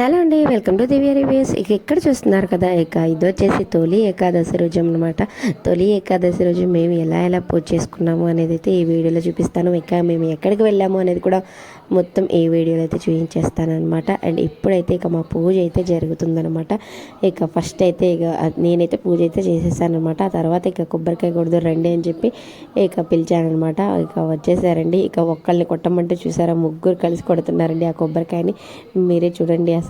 Hello అండి welcome to Divya reviews. ఇక ఇక్కడ చూస్తున్నారు కదా ఇక ఇది వచ్చేసి తొలి ఏకాదశి రోజు అనమాట తొలి ఏకాదశి రోజు మేము ఎలా ఎలా పూజ చేసుకున్నాము అనేది అయితే ఈ వీడియోలో చూపిస్తాను. ఇక మేము ఎక్కడికి వెళ్ళాము అనేది కూడా మొత్తం ఈ వీడియోలో అయితే చూపించేస్తాను అనమాట అండ్ ఇప్పుడైతే ఇక మా పూజ అయితే జరుగుతుందనమాట ఇక ఫస్ట్ అయితే ఇక నేనైతే పూజ అయితే చేసేసాను అనమాట ఆ తర్వాత ఇక కొబ్బరికాయ కొడదు రండి అని చెప్పి ఇక పిలిచానమాట ఇక వచ్చేసారండి. ఇక ఒక్కళ్ళని కొట్టమంటే చూసారా ముగ్గురు కలిసి కొడుతున్నారండి ఆ కొబ్బరికాయని. మీరే చూడండి అసలు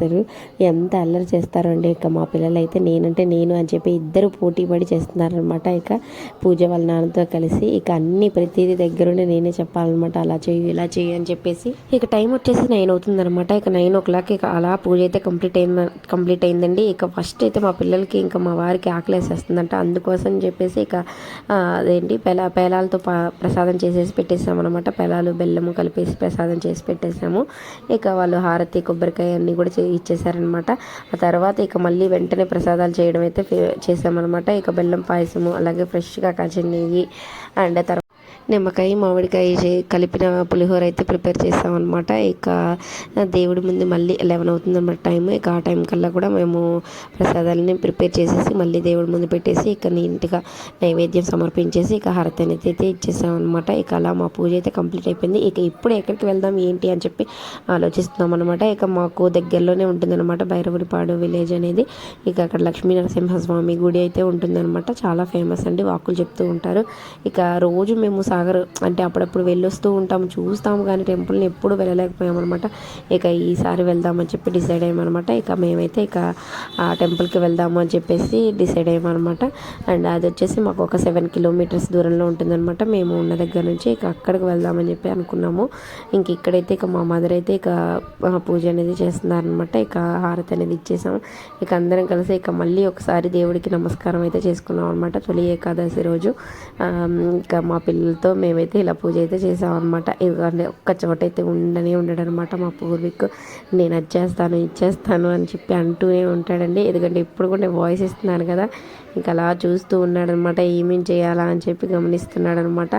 ఎంత అల్లరి చేస్తారండి. ఇక మా పిల్లలు అయితే నేనంటే నేను అని చెప్పి ఇద్దరు పోటీ పడి చేస్తున్నారనమాట ఇక పూజ వాళ్ళ నాన్నతో కలిసి ఇక అన్ని ప్రతిదీ దగ్గరుండి నేనే చెప్పాలన్నమాట. అలా చేయు ఇలా చేయు అని చెప్పేసి ఇక టైం వచ్చేసి నైన్ అవుతుందన్నమాట. ఇక నైన్ ఓ క్లాక్ ఇక అలా పూజ అయితే కంప్లీట్ అయింది కంప్లీట్ అయిందండి. ఇక ఫస్ట్ అయితే మా పిల్లలకి ఇంకా మా వారికి ఆకలి వేసేస్తుందంట అందుకోసం చెప్పేసి ఇక అదేంటి పెలా పేలాలతో ప్రసాదం చేసేసి పెట్టేసాము అనమాట పెలాలు బెల్లము కలిపేసి ప్రసాదం చేసి పెట్టేసాము. ఇక వాళ్ళు హారతి కొబ్బరికాయ అన్నీ కూడా చే- ఇచ్చేసారనమాట ఆ తర్వాత ఇక మళ్ళీ వెంటనే ప్రసాదాలు చేయడం అయితే చేసామన్నమాట ఇక బెల్లం పాయసము అలాగే ఫ్రెష్గా కాచిన నెయ్యి అండ్ తర్వాత నిమ్మకాయ మామిడికాయ కలిపిన పులిహోర అయితే ప్రిపేర్ చేసామన్నమాట ఇక దేవుడి ముందు మళ్ళీ లెవెన్ అవుతుందన్నమాట టైం ఇక ఆ టైం కల్లా కూడా మేము ప్రసాదాలని ప్రిపేర్ చేసేసి మళ్ళీ దేవుడి ముందు పెట్టేసి ఇక నీట్గా నైవేద్యం సమర్పించేసి ఇక హారతి అనేది అయితే ఇచ్చేసామన్నమాట ఇక అలా మా పూజ అయితే కంప్లీట్ అయిపోయింది. ఇక ఇప్పుడు ఎక్కడికి వెళ్దాం ఏంటి అని చెప్పి ఆలోచిస్తున్నాం అనమాట ఇక మాకు దగ్గరలోనే ఉంటుందన్నమాట భైరవుడిపాడు విలేజ్ అనేది. ఇక అక్కడ లక్ష్మీ నరసింహస్వామి గుడి అయితే ఉంటుందన్నమాట. చాలా ఫేమస్ అండి వాకులు చెప్తూ ఉంటారు. ఇక రోజు మేము సాగర్ అంటే అప్పుడప్పుడు వెళ్ళొస్తూ ఉంటాము చూస్తాము కానీ టెంపుల్ని ఎప్పుడు వెళ్ళలేకపోయామన్నమాట. ఇక ఈసారి వెళ్దామని చెప్పి డిసైడ్ అయ్యామన్నమాట. ఇక మేమైతే ఇక ఆ టెంపుల్కి వెళ్దాము అని చెప్పేసి డిసైడ్ అయ్యామన్నమాట. అండ్ అది వచ్చేసి మాకు ఒక సెవెన్ కిలోమీటర్స్ దూరంలో ఉంటుందన్నమాట. మేము ఉన్న దగ్గర నుంచి ఇక అక్కడికి వెళ్దామని చెప్పి అనుకున్నాము. ఇంక ఇక్కడైతే ఇక మా మదర్ అయితే ఇక పూజ అనేది చేస్తున్నారనమాట ఇక హారతి అనేది ఇచ్చేసాము. ఇక అందరం కలిసి ఇక మళ్ళీ ఒకసారి దేవుడికి నమస్కారం అయితే చేసుకున్నాం అనమాట తొలి ఏకాదశి రోజు. ఇక ఇంకా మా పిల్లలతో మేమైతే ఇలా పూజ అయితే చేసాం అనమాట ఒక్క చోట అయితే ఉండనే ఉండడు అనమాట మా పూర్వీకు. నేను వచ్చేస్తాను ఇచ్చేస్తాను అని చెప్పి అంటూనే ఉంటాడండి. ఎందుకంటే ఇప్పుడు కూడా నేను వాయిస్ ఇస్తున్నాను కదా ఇంకా అలా చూస్తూ ఉన్నాడనమాట ఏమేం చేయాలా అని చెప్పి గమనిస్తున్నాడు అనమాట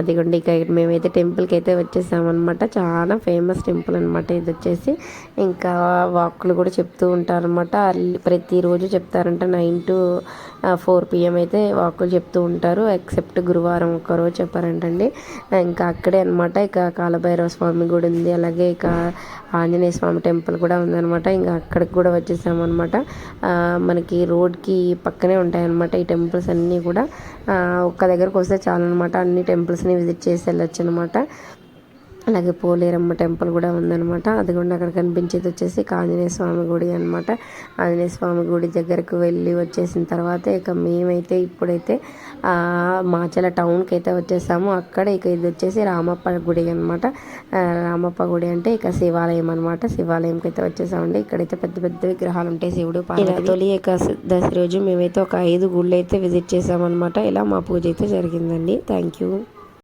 అదిగోండి ఇక మేమైతే టెంపుల్కి అయితే వచ్చేసామన్నమాట. చాలా ఫేమస్ టెంపుల్ అనమాట ఇది వచ్చేసి. ఇంకా వాక్కులు కూడా చెప్తూ ఉంటారనమాట ప్రతిరోజు చెప్తారంట నైన్ టు ఫోర్ పిఎం అయితే వాక్కులు చెప్తూ ఉంటారు. ఎక్సెప్ట్ గురువారం ఒక్కరోజు చెప్పారంటండి ఇంకా అక్కడే అనమాట ఇక కాలభైరవ స్వామి గుడి ఉంది. అలాగే ఇక ఆంజనేయ స్వామి టెంపుల్ కూడా ఉందన్నమాట. ఇంకా అక్కడికి కూడా వచ్చేసామన్నమాట. మనకి రోడ్కి పక్కనే ఉంటాయన్నమాట ఈ టెంపుల్స్ అన్నీ కూడా. ఒక్క దగ్గరకు వస్తే చాలన్నమాట. అన్ని టెంపుల్స్ని విజిట్ చేసి వెళ్ళొచ్చు అనమాట అలాగే పోలేరమ్మ టెంపుల్ కూడా ఉందన్నమాట. అది కూడా అక్కడ కనిపించేది వచ్చేసి ఆంజనేయ స్వామి గుడి అనమాట ఆంజనేయ స్వామి గుడి దగ్గరకు వెళ్ళి వచ్చేసిన తర్వాత ఇక మేమైతే ఇప్పుడైతే మాచల టౌన్కి అయితే వచ్చేసాము. అక్కడ ఇక ఇది వచ్చేసి రామప్ప గుడి అనమాట రామప్ప గుడి అంటే ఇక శివాలయం అనమాట శివాలయంకి అయితే వచ్చేసామండి. ఇక్కడైతే పెద్ద పెద్ద విగ్రహాలు ఉంటాయి. శివుడు పార్వతి. తొలి ఏకాదశి రోజు మేమైతే ఒక ఐదు గుళ్ళు అయితే విజిట్ చేసామన్నమాట. ఇలా మా పూజ అయితే జరిగిందండి. Thank you.